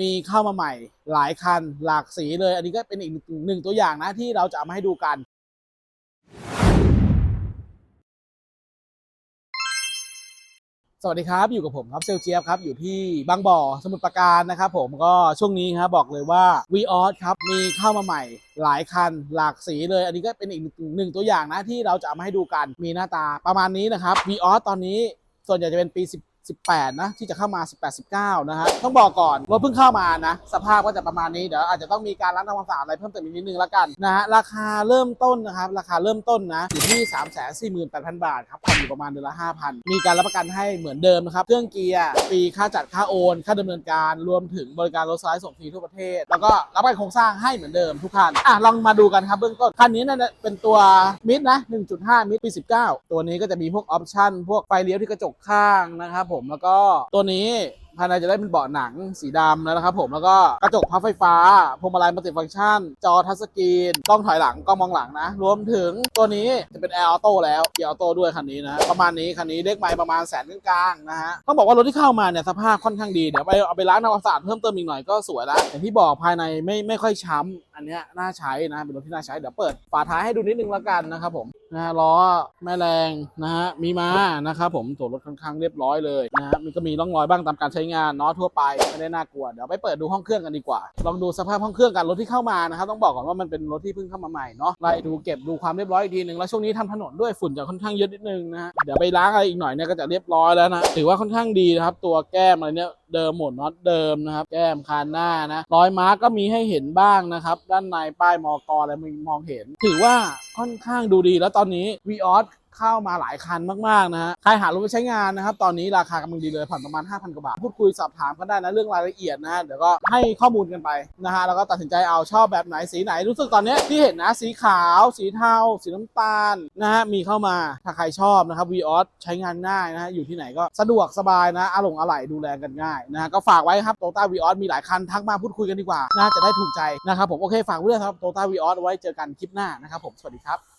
มีเข้ามาใหม่หลายคันหลากสีเลย อันนี้ก็เป็นอีกหนึ่งตัวอย่างนะที่เราจะเอามาให้ดูกันสวัสดีครับอยู่กับผมครับเซลเจียบครับอยู่ที่บางบ่อสมุทรปราการนะครับผมก็ช่วงนี้ครับบอกเลยว่า v ีออสครับมีเข้ามาใหม่หลายคันหลากสีเลย อันนี้ก็เป็นอีกหนึ่งตัวอย่างนะที่เราจะเอามาให้ดูกันมีหน้าตาประมาณนี้นะครับ v ีออสตอนนี้ส่วนใหญ่จะเป็นปี10 18 นะ ที่จะเข้ามา 18 19 นะฮะต้องบอกก่อนว่าเพิ่งเข้ามานะ สภาพก็จะประมาณนี้เดี๋ยวอาจจะต้องมีการล้างทำความสะอาดอะไรเพิ่มเติมอีกนิดนึงแล้วกันนะฮะราคาเริ่มต้นนะครับราคาเริ่มต้นนะอยู่ที่ 3 4 8 0 0 0 บาทครับผ่อนอยู่ประมาณเดือนละ 5,000 มีการรับประกันให้เหมือนเดิมนะครับเครื่องเกียร์ฟรีค่าจัดค่าโอน ค่าดำเนินการรวมถึงบริการรถสไลด์ส่งฟรีทั่วประเทศ แล้วก็รับประกันโครงสร้างให้เหมือนเดิมทุกคันอะลองมาดูกันครับเบื้องต้นคันนี้เนะเป็นตัวมิดนะ1.5มิดปี19 ตัวนี้ก็จะมีพวกออปชั่นพวกไฟเลี้ยวที่กระจกข้างนะครับผมแล้วก็ตัวนี้ภายในจะได้เป็นเบาะหนังสีดำแล้วนะครับผมแล้วก็กระจกพับไฟฟ้าพวงมาลัยมัลติฟังก์ชัน จอทัชสกรีนกล้องถอยหลังกล้องมองหลังนะ รวมถึงตัวนี้จะเป็นแอร์ออโต้แล้วเกียร์ออโต้ด้วยคันนี้นะ ประมาณนี้คันนี้เลขไมล์ประมาณแสนกลางๆนะฮะต้องบอกว่ารถที่เข้ามาเนี่ยสภาพค่อนข้างดี เดี๋ยวไปเอาไปล้างทำความสะอาดเพิ่มเติมอีกหน่อยก็สวยล้วอย่างที่บอกภายในไม่ไม่ค่อยช้ำอันเนี้ยน่าใช้นะเป็นรถที่น่าใช้เดี๋ยวเปิดฝาท้ายให้ดูนิดนึงล้วกันนะครับผม นะฮะล้อแม่แรงนะฮะมีมานะครับผมตัวรถค่อนข้างเรียบร้อยเลยนะฮะมันก็มีร่องรอยบ้างตามการใช้งานเนาะทั่วไปไม่ได้น่ากลัวเดี๋ยวไปเปิดดูห้องเครื่องกันดีกว่า ลองดูสภาพห้องเครื่องกันรถที่เข้ามานะครับต้องบอกก่อนว่ามันเป็นรถที่เพิ่งเข้ามาใหม่เนาะไล่ดูเก็บดูความเรียบร้อยอีกทีหนึ่งแล้วช่วงนี้ทำถนนด้วยฝุ่นจะค่อนข้างเยอะนิดนึงนะฮะเดี๋ยวไปล้างอะไรอีกหน่อยเนี่ยก็จะเรียบร้อยแล้วนะถือว่าค่อนข้างดีนะครับตัวแก้มอะไรเนี่ยเดิมหมดน็อตเดิมนะครับ แก้มคานหน้านะรอยมาร์กก็มีให้เห็นบ้างนะครับ ด้านในป้ายมอกอะไรมีมองเห็น ถือว่าค่อนข้างดูดีแล้วตอนนี้วีออส เข้ามาหลายคันมากๆนะฮะใครหารถไปใช้งานนะครับ ตอนนี้ราคากำลังดีเลยผ่อนประมาณ 5,000 กว่าบาท พูดคุยสอบถามกันได้นะเรื่องรายละเอียดนะเดี๋ยวก็ให้ข้อมูลกันไปนะฮะแล้วก็ตัดสินใจเอาชอบแบบไหนสีไหนรู้สึกตอนนี้ที่เห็นนะสีขาว สีเทา สีน้ำตาลนะฮะมีเข้ามาถ้าใครชอบนะครับวีออสใช้งานง่ายนะฮะอยู่ที่ไหนก็สะดวกสบายนะอารมณ์อะไหล่ดูแลกันง่ายนะฮะก็ฝากไว้ครับโตต้าวีออสมีหลายคันทักมาพูดคุยกันดีกว่าน่าจะได้ถูกใจนะครับผมโอเคฝากไว้ด้วยครับโตต้าวีออสไว้เจอกันคลิปหน้านะครับผมสวัสดีครับ